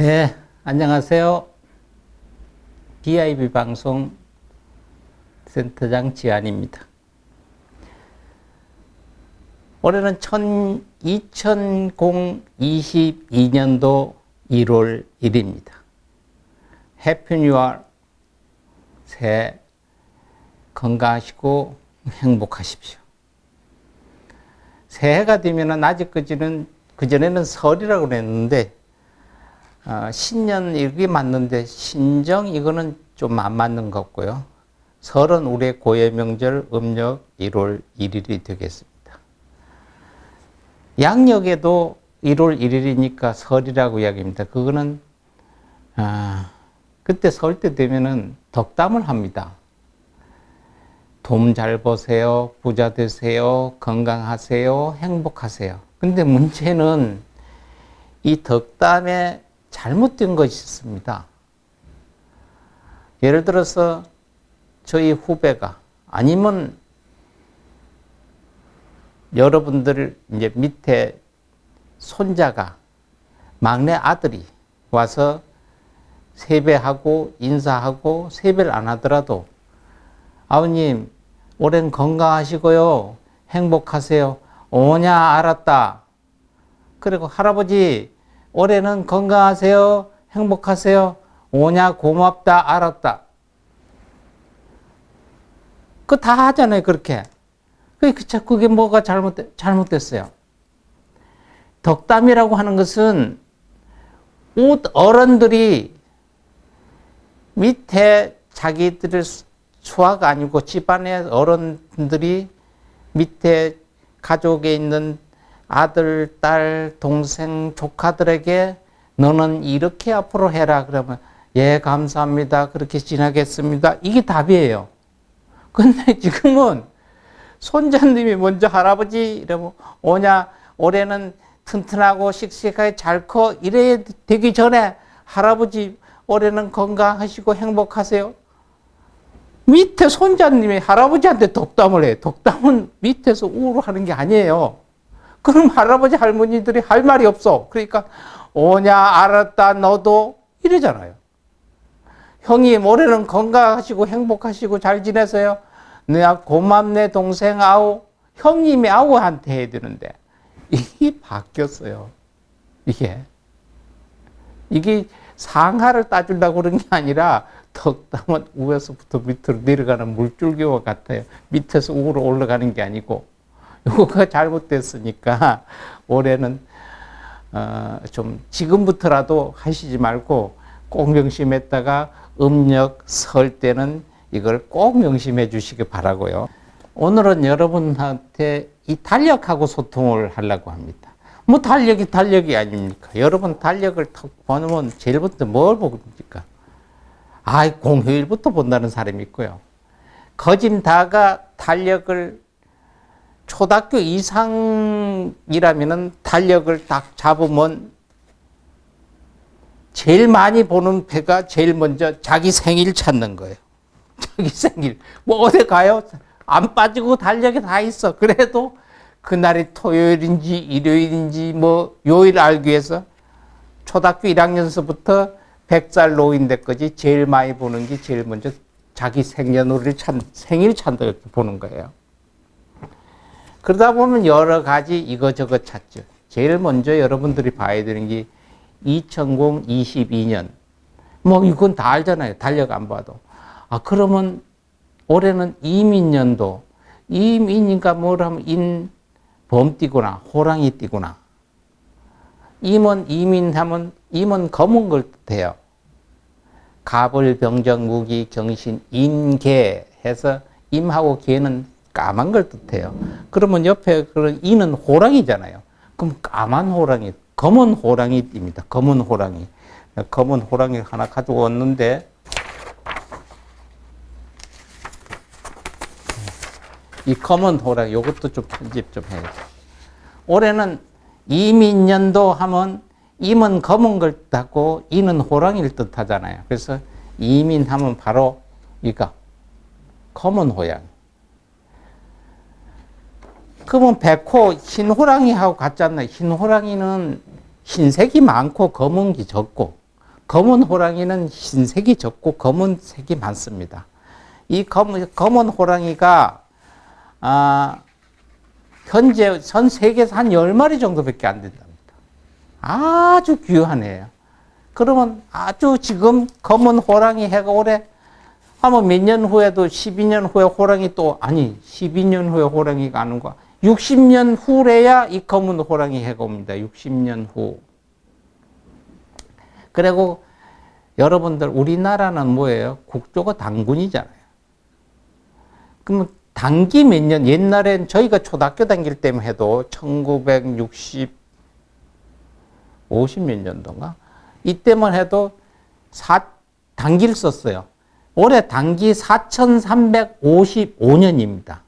네, 안녕하세요. BIB 방송 센터장 지안입니다. 올해는 2022년도 1월 1일입니다. 해피 뉴얼 새해 건강하시고 행복하십시오. 새해가 되면은 아직까지는 그전에는 설이라고 그랬는데 어, 신년 이게 맞는데 신정 이거는 좀 안 맞는 것 같고요. 설은 우리의 고유 명절 음력 1월 1일이 되겠습니다. 양력에도 1월 1일이니까 설이라고 이야기합니다. 그거는 아, 그때 설 때 되면은 덕담을 합니다. 돈 잘 버세요, 부자 되세요, 건강하세요, 행복하세요. 근데 문제는 이 덕담에 잘못된 것이 있습니다. 예를 들어서 저희 후배가 아니면 여러분들 이제 밑에 손자가 막내 아들이 와서 세배하고 인사하고 세배를 안 하더라도 아버님 올해는 건강하시고요. 행복하세요. 오냐 알았다. 그리고 할아버지 올해는 건강하세요 행복하세요. 오냐 고맙다 알았다. 그 다 하잖아요 그렇게. 그게 그게 뭐가 잘못 잘못됐어요? 덕담이라고 하는 것은 옷 어른들이 밑에 자기들의 수화가 아니고 집안의 어른들이 밑에 가족에 있는 아들, 딸, 동생, 조카들에게 너는 이렇게 앞으로 해라. 그러면 예, 감사합니다. 그렇게 지나겠습니다. 이게 답이에요. 근데 지금은 손자님이 먼저 할아버지 이러면 오냐 올해는 튼튼하고 씩씩하게 잘 커 이래야 되기 전에 할아버지 올해는 건강하시고 행복하세요. 밑에 손자님이 할아버지한테 덕담을 해. 덕담은 밑에서 우로 하는 게 아니에요. 그럼 할아버지 할머니들이 할 말이 없어. 그러니까 오냐 알았다 너도 이러잖아요. 형님 올해는 건강하시고 행복하시고 잘 지내세요. 내가 고맙네 동생 아우 형님이 아우한테 해야 되는데 이게 바뀌었어요. 이게 이게 상하를 따주려고 그런 게 아니라 덕담은 위에서부터 밑으로 내려가는 물줄기와 같아요. 밑에서 위로 올라가는 게 아니고 이거가 잘못됐으니까 올해는 어, 좀 지금부터라도 하시지 말고 꼭 명심했다가 음력 설 때는 이걸 꼭 명심해 주시기 바라고요. 오늘은 여러분한테 이 달력하고 소통을 하려고 합니다. 뭐 달력이 달력이 아닙니까? 여러분 달력을 탁 보면 제일 부터 뭘 봅니까? 아, 공휴일부터 본다는 사람이 있고요. 거짐다가 달력을 초등학교 이상이라면은 달력을 딱 잡으면 제일 많이 보는 배가 제일 먼저 자기 생일 찾는 거예요. 자기 생일. 뭐 어디 가요? 안 빠지고 달력에 다 있어. 그래도 그날이 토요일인지 일요일인지 뭐 요일 알기 위해서 초등학교 1학년서부터 100살 노인 때까지 제일 많이 보는 게 제일 먼저 자기 생년월일 찾, 생일 찾는 걸 보는 거예요. 그러다 보면 여러 가지 이거저거 찾죠. 제일 먼저 여러분들이 봐야 되는 게 2022년. 뭐 이건 다 알잖아요. 달력 안 봐도. 아, 그러면 올해는 이민년도. 이민이니까 뭐라면 인, 범띠구나. 호랑이 띠구나. 임은 이민하면 임은 검은 걸 뜻해요. 갑을 병정 무기 경신 인계 해서 임하고 개는 까만 걸 뜻해요. 그러면 옆에 그런 이는 호랑이잖아요. 그럼 까만 호랑이, 검은 호랑이입니다. 검은 호랑이. 검은 호랑이 하나 가지고 왔는데 이 검은 호랑이 이것도 좀 편집 좀 해야죠. 올해는 이민년도 하면 임은 검은 걸 뜻하고 이는 호랑이를 뜻하잖아요. 그래서 이민하면 바로 이거 검은 호양. 그러면 백호 흰 호랑이하고 않나요? 흰 호랑이는 흰색이 많고 검은 게 적고 검은 호랑이는 흰색이 적고 검은 색이 많습니다. 이 검은, 검은 호랑이가 아, 현재 전 세계에서 한 10마리 정도밖에 안 된답니다. 아주 귀한 애예요. 그러면 아주 지금 검은 호랑이 해가 올해 아마 몇 년 후에도 12년 후에 호랑이 또 아니 12년 후에 호랑이가 안 온가 60년 후래야 이 검은 호랑이 해가 옵니다. 60년 후. 그리고 여러분들 우리나라는 뭐예요? 국조가 당군이잖아요. 그러면 단기 몇 년, 옛날엔 저희가 초등학교 다닐 때만 해도 1960, 50 몇 년도인가? 이때만 해도 사, 단기를 썼어요. 올해 단기 4355년입니다.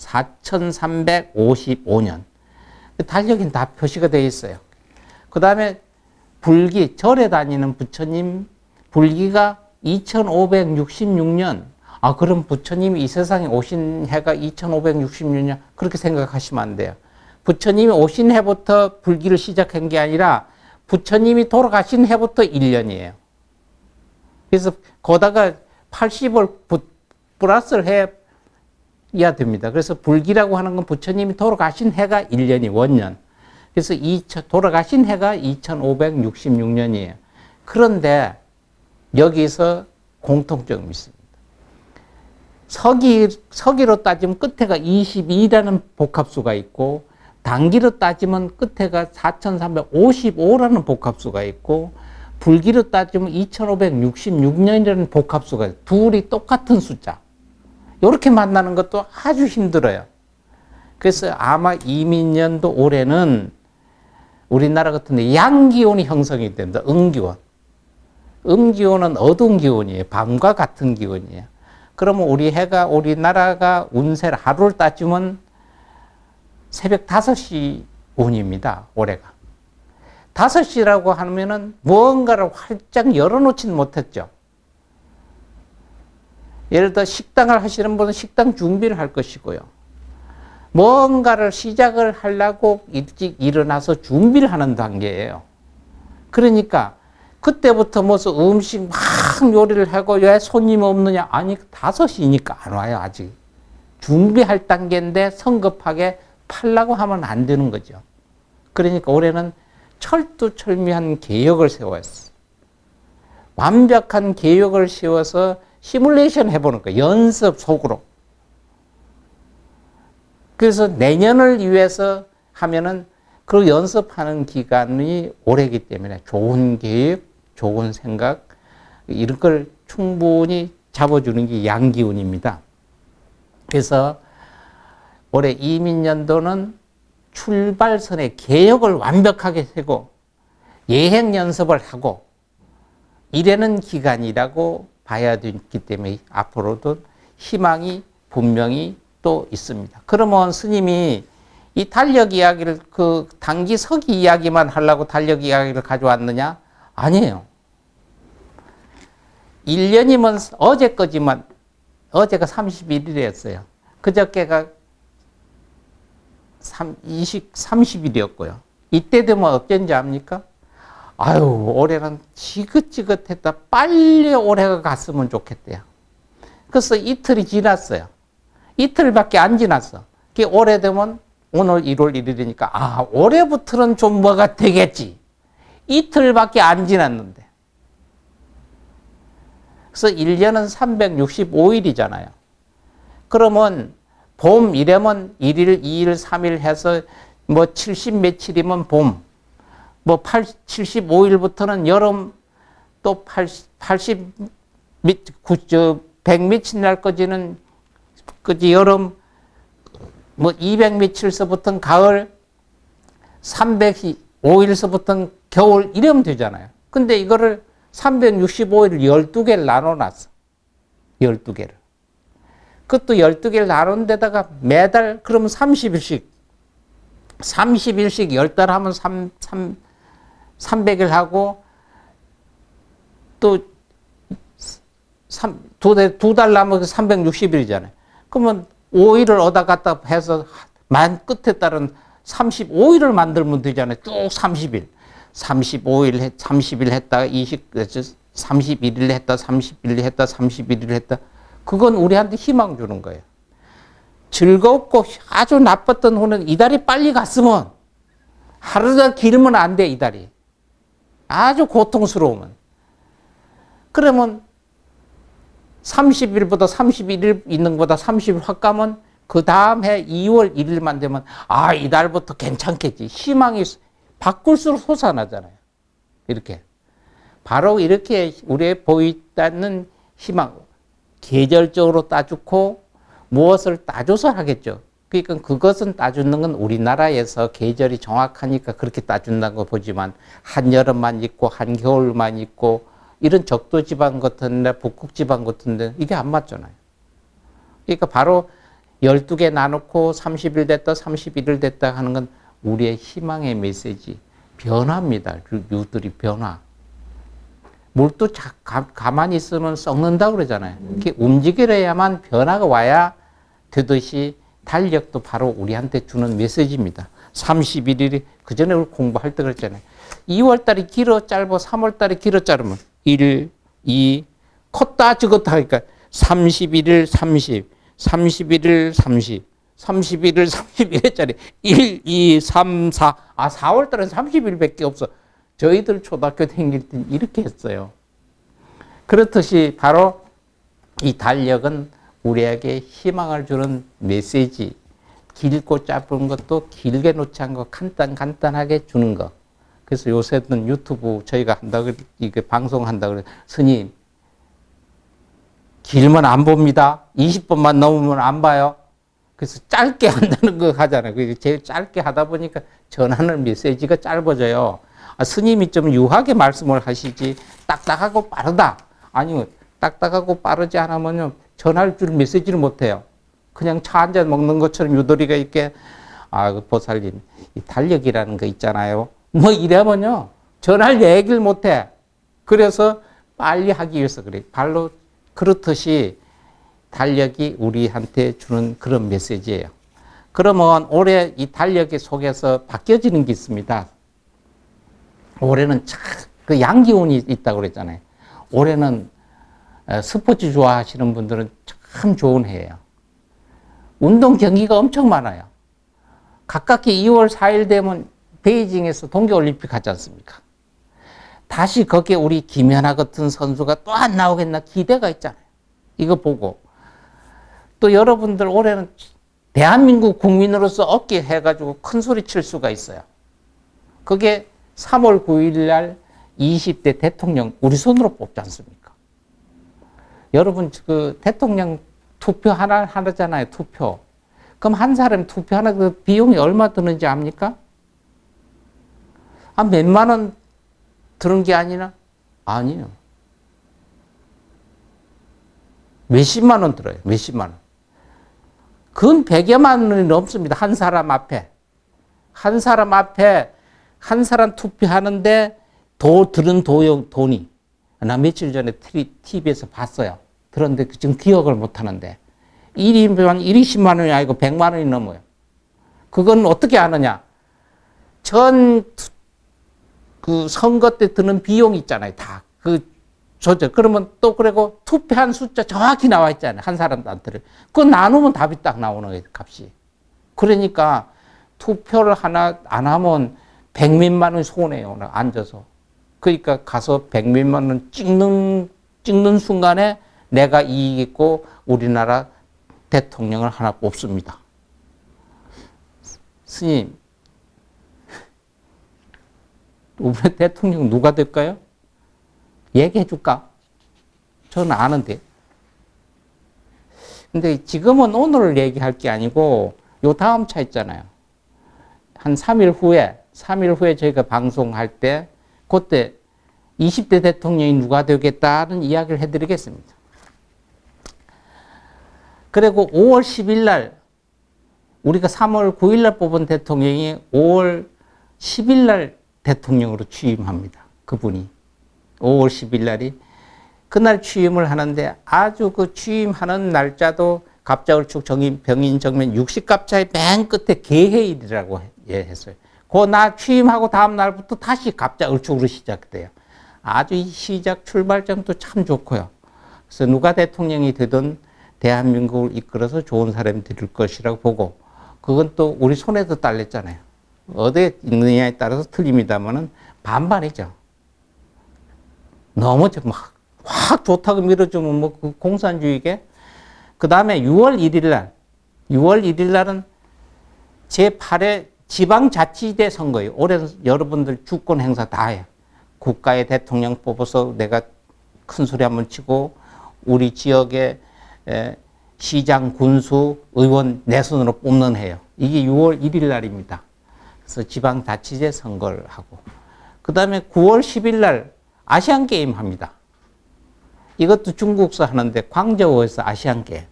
4355년. 달력이 다 표시가 되어 있어요. 그 다음에 불기, 절에 다니는 부처님 불기가 2566년. 아, 그럼 부처님이 이 세상에 오신 해가 2566년. 그렇게 생각하시면 안 돼요. 부처님이 오신 해부터 불기를 시작한 게 아니라 부처님이 돌아가신 해부터 1년이에요. 그래서 거다가 80을 플러스를 해 야 됩니다. 그래서 불기라고 하는 건 부처님이 돌아가신 해가 1년이 원년. 그래서 이 돌아가신 해가 2566년이에요. 그런데 여기서 공통점이 있습니다. 서기, 서기로 따지면 끝에가 22라는 복합수가 있고, 단기로 따지면 끝에가 4355라는 복합수가 있고, 불기로 따지면 2566년이라는 복합수가 있어요. 둘이 똑같은 숫자. 이렇게 만나는 것도 아주 힘들어요. 그래서 아마 이민년도 올해는 우리나라 같은 데 양기온이 형성이 된다. 음기온. 음기온은 어두운 기온이에요. 밤과 같은 기온이에요. 그러면 우리 해가 우리나라가 운세를 하루를 따지면 새벽 5시 운입니다. 올해가. 5시라고 하면은 무언가를 활짝 열어놓지는 못했죠. 예를 들어 식당을 하시는 분은 식당 준비를 할 것이고요. 뭔가를 시작을 하려고 일찍 일어나서 준비를 하는 단계예요. 그러니까 그때부터 무슨 음식 막 요리를 하고 왜 손님 없느냐? 아니, 다섯 시니까 안 와요, 아직. 준비할 단계인데 성급하게 팔라고 하면 안 되는 거죠. 그러니까 올해는 철두철미한 계획을 세웠어. 완벽한 계획을 세워서 시뮬레이션 해보는 거예요. 연습 속으로. 그래서 내년을 위해서 하면은 그 연습하는 기간이 오래기 때문에 좋은 계획, 좋은 생각, 이런 걸 충분히 잡아주는 게 양기운입니다. 그래서 올해 이민년도는 출발선의 개혁을 완벽하게 세고 예행 연습을 하고 이래는 기간이라고 봐야 되기 때문에 앞으로도 희망이 분명히 또 있습니다. 그러면 스님이 이 달력 이야기를 그 단기 서기 이야기만 하려고 달력 이야기를 가져왔느냐? 아니에요. 1년이면 어제까지만 어제가 31일이었어요. 그저께가 3, 20, 30일이었고요. 이때 되면 어쩐지 압니까? 아유, 올해는 지긋지긋했다. 빨리 올해가 갔으면 좋겠대요. 그래서 이틀이 지났어요. 이틀밖에 안 지났어. 그게 오래되면 오늘 1월 1일이니까, 아, 올해부터는 좀 뭐가 되겠지. 이틀밖에 안 지났는데. 그래서 1년은 365일이잖아요. 그러면 봄 이래면 1일, 2일, 3일 해서 뭐 70 며칠이면 봄, 뭐 8, 75일부터는 여름, 또 80, 80 미, 9, 저, 100 며칠 날까지는 그지 여름, 뭐200 며칠서부터는 가을, 305일서부터는 겨울 이러면 되잖아요. 근데 이거를 365일 12개를 나눠 놨어. 12개를. 그것도 12개를 나눈 데다가 매달 그러면 30일씩 30일씩 10달 하면 3, 3, 300일 하고 또 두, 두달 남으면 360일이잖아요. 그러면 5일을 얻어 갖다 해서 만 끝에 따른 35일을 만들면 되잖아요. 쭉 30일. 35일 했, 30일 했다가 20, 31일 했다, 31일 했다, 31일 했다. 그건 우리한테 희망 주는 거예요. 즐겁고 아주 나빴던 후는 이달이 빨리 갔으면 하루 더 길면 안 돼, 이달이. 아주 고통스러우면. 그러면 30일보다 31일 있는 것보다 30일 확 가면 그 다음 해 2월 1일만 되면 아, 이달부터 괜찮겠지. 희망이 바꿀수록 솟아나잖아요. 이렇게. 바로 이렇게 우리의 보이다는 희망. 계절적으로 따죽고 무엇을 따줘서 하겠죠. 그러니까 그것은 따주는 건 우리나라에서 계절이 정확하니까 그렇게 따준다고 보지만 한여름만 있고 한겨울만 있고 이런 적도 지방 같은 데 북극 지방 같은 데 이게 안 맞잖아요. 그러니까 바로 12개 나놓고 30일 됐다 31일 됐다 하는 건 우리의 희망의 메시지 변화입니다. 유들이 변화. 물도 자, 가, 가만히 있으면 썩는다 그러잖아요. 이렇게 움직여야만 변화가 와야 되듯이 달력도 바로 우리한테 주는 메시지입니다. 31일이 그 전에 공부할 때 그랬잖아요. 2월 달이 길어 짧아 3월 달이 길어 짧으면 1, 2 컸다 적었다 하니까 31일 30, 31일 30, 31일 31일짜리 1, 2, 3, 4. 아 4월 달은 30일밖에 없어. 저희들 초등학교 다닐 때 이렇게 했어요. 그렇듯이 바로 이 달력은 우리에게 희망을 주는 메시지, 길고 짧은 것도 길게 놓지 않고 간단 간단하게 주는 것. 그래서 요새는 유튜브 저희가 한다고 이게 방송한다고 스님 길면 안 봅니다. 20분만 넘으면 안 봐요. 그래서 짧게 한다는 거 하잖아요. 제일 짧게 하다 보니까 전하는 메시지가 짧아져요. 아, 스님이 좀 유하게 말씀을 하시지 딱딱하고 빠르다. 아니요. 딱딱하고 빠르지 않으면요. 전할 줄 메시지를 못해요. 그냥 차 한 잔 먹는 것처럼 유도리가 있게 아, 그 보살님, 이 달력이라는 거 있잖아요. 뭐 이러면요. 전할 얘기를 못해. 그래서 빨리 하기 위해서 그래. 발로 그렇듯이 달력이 우리한테 주는 그런 메시지예요. 그러면 올해 이 달력의 속에서 바뀌어지는 게 있습니다. 올해는 참그 양기운이 있다고 그랬잖아요. 올해는 어, 스포츠 좋아하시는 분들은 참 좋은 해예요. 운동 경기가 엄청 많아요. 가깝게 2월 4일 되면 베이징에서 동계올림픽 하지 않습니까? 다시 거기에 우리 김연아 같은 선수가 또 안 나오겠나 기대가 있잖아요. 이거 보고. 또 여러분들 올해는 대한민국 국민으로서 어깨 해가지고 큰 소리 칠 수가 있어요. 그게 3월 9일 날 20대 대통령 우리 손으로 뽑지 않습니까? 여러분 그 대통령 투표 하나 하잖아요. 투표. 그럼 한 사람 투표 하나 그 비용이 얼마 드는지 압니까? 한 몇만 원 드는 게 아니나? 아니요. 몇십만 원 들어요. 몇십만 원. 근 백여만 원이 넘습니다. 한 사람 앞에. 한 사람 앞에 한 사람 투표하는데 도 들은 도용 돈이 나 며칠 전에 TV에서 봤어요. 들었는데 지금 기억을 못 하는데 1인만 1, 20만 원이 아니고 100만 원이 넘어요. 그건 어떻게 아느냐? 전 그 선거 때 드는 비용 있잖아요. 다 그 조절. 그러면 또 그리고 투표한 숫자 정확히 나와 있잖아요. 한 사람한테를. 그거 나누면 답이 딱 나오는 거예요. 값이. 그러니까 투표를 하나 안 하면 백몇만 원 손해요. 앉아서. 그러니까 가서 백몇만 원 찍는 찍는 순간에 내가 이익 있고 우리나라 대통령을 하나 뽑습니다. 스님, 우리 대통령 누가 될까요? 얘기해 줄까? 저는 아는데. 근데 지금은 오늘 얘기할 게 아니고 요 다음 차 있잖아요. 한 3일 후에, 3일 후에 저희가 방송할 때 그때 20대 대통령이 누가 되겠다는 이야기를 해드리겠습니다. 그리고 5월 10일 날 우리가 3월 9일 날 뽑은 대통령이 5월 10일 날 대통령으로 취임합니다. 그분이 5월 10일 날이 그날 취임을 하는데 아주 그 취임하는 날짜도 갑자을축 정인 병인 정면 60갑자의 맨 끝에 개해일이라고 했어요. 그나 취임하고 다음 날부터 다시 갑자 을축으로 시작돼요. 아주 이 시작 출발점도 참 좋고요. 그래서 누가 대통령이 되든 대한민국을 이끌어서 좋은 사람이 될 것이라고 보고 그건 또 우리 손에도 딸렸잖아요. 어디에 있느냐에 따라서 틀립니다만은 반반이죠. 너무 좀 막, 확 좋다고 밀어주면 뭐 그 공산주의게. 그 다음에 6월 1일 날, 6월 1일 날은 제8회 지방자치제 선거예요. 올해 여러분들 주권 행사 다 해요. 국가의 대통령 뽑아서 내가 큰 소리 한번 치고 우리 지역의 에, 시장, 군수, 의원 내 손으로 뽑는 해요. 이게 6월 1일 날입니다. 그래서 지방자치제 선거를 하고 그 다음에 9월 10일 날 아시안 게임 합니다. 이것도 중국서 하는데 광저우에서 아시안 게임.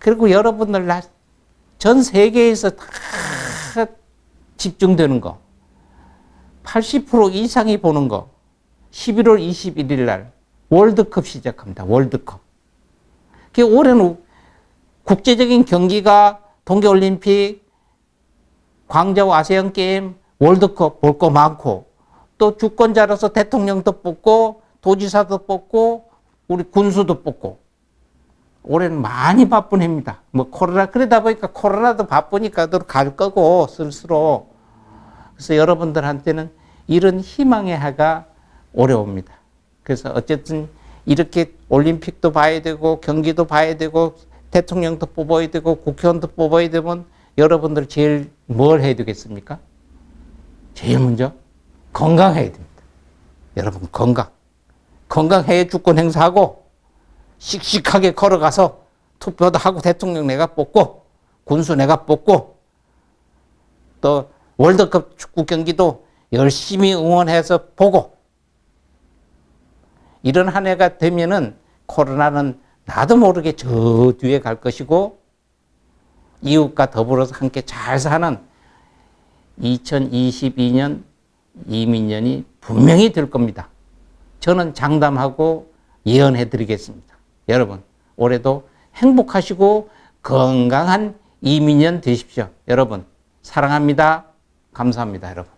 그리고 여러분들 나- 전 세계에서 다 집중되는 거, 80% 이상이 보는 거, 11월 21일 날 월드컵 시작합니다. 월드컵. 그 올해는 국제적인 경기가 동계올림픽, 광저우 아세안 게임, 월드컵 볼 거 많고 또 주권자로서 대통령도 뽑고 도지사도 뽑고 우리 군수도 뽑고 올해는 많이 바쁜 해입니다. 뭐 코로나 그러다 보니까 코로나도 바쁘니까 갈 거고 스스로 그래서 여러분들한테는 이런 희망의 해가 오려옵니다. 그래서 어쨌든 이렇게 올림픽도 봐야 되고 경기도 봐야 되고 대통령도 뽑아야 되고 국회의원도 뽑아야 되면 여러분들 제일 뭘 해야 되겠습니까? 제일 먼저 건강해야 됩니다. 여러분 건강. 건강해야 주권 행사하고 씩씩하게 걸어가서 투표도 하고 대통령 내가 뽑고 군수 내가 뽑고 또 월드컵 축구 경기도 열심히 응원해서 보고 이런 한 해가 되면은 코로나는 나도 모르게 저 뒤에 갈 것이고 이웃과 더불어서 함께 잘 사는 2022년 이민년이 분명히 될 겁니다. 저는 장담하고 예언해 드리겠습니다. 여러분, 올해도 행복하시고 건강한 이민년 되십시오. 여러분, 사랑합니다. 감사합니다, 여러분.